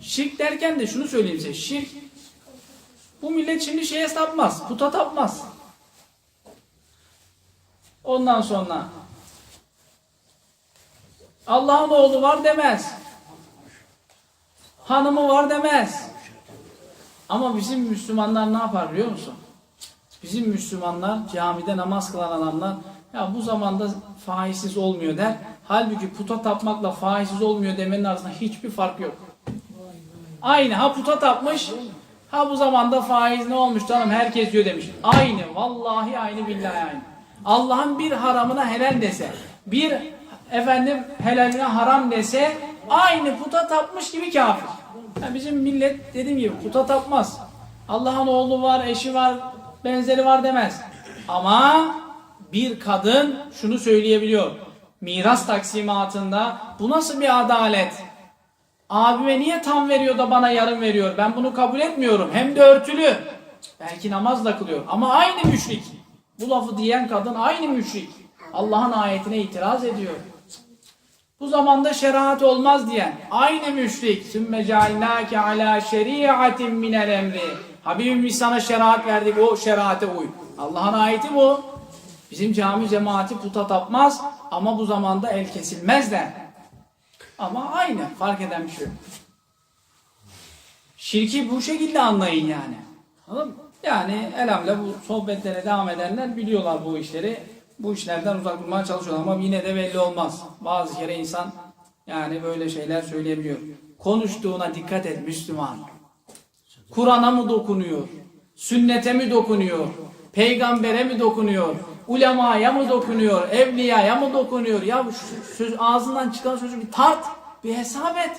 Şirk derken de şunu söyleyeyim size. Şirk bu millet şimdi şeye tapmaz. Puta tapmaz. Ondan sonra Allah'ın oğlu var demez. Hanımı var demez. Ama bizim Müslümanlar ne yapar biliyor musun? Bizim Müslümanlar camide namaz kılan adamlar ya bu zamanda faizsiz olmuyor der. Halbuki puta tapmakla faizsiz olmuyor demenin arasında hiçbir fark yok. Aynı ha puta tapmış ha bu zamanda faiz ne olmuş canım herkes diyor demiş. Aynı vallahi aynı billahi aynı. Allah'ın bir haramına helal dese bir efendim helaline haram dese aynı puta tapmış gibi kafir. Ya bizim millet dediğim gibi puta tapmaz. Allah'ın oğlu var, eşi var, benzeri var demez. Ama bir kadın şunu söyleyebiliyor. Miras taksimatında bu nasıl bir adalet? Abime niye tam veriyor da bana yarım veriyor? Ben bunu kabul etmiyorum. Hem de örtülü. Belki namaz da kılıyor. Ama aynı müşrik. Bu lafı diyen kadın aynı müşrik. Allah'ın ayetine itiraz ediyor. Bu zamanda şeriat olmaz diyen aynı müşrik. Sümme cealnâke alâ şeriatin minel emri. Habibim biz sana şeriat verdik o şeriate uy. Allah'ın ayeti bu. Bizim cami cemaati puta tapmaz ama bu zamanda el kesilmez der. Ama aynı. Fark eden bir şey yok. Şirki bu şekilde anlayın yani. Anladın mı? Yani elhamdülillah bu sohbetlere devam edenler biliyorlar bu işleri. Bu işlerden uzak durmaya çalışıyorlar ama yine de belli olmaz. Bazı kere insan yani böyle şeyler söyleyebiliyor. Konuştuğuna dikkat et Müslüman. Kur'an'a mı dokunuyor? Sünnete mi dokunuyor? Peygambere mi dokunuyor? Ulemaya mı dokunuyor? Evliyaya mı dokunuyor? Ya bu söz, ağzından çıkan sözü bir tart, bir hesap et.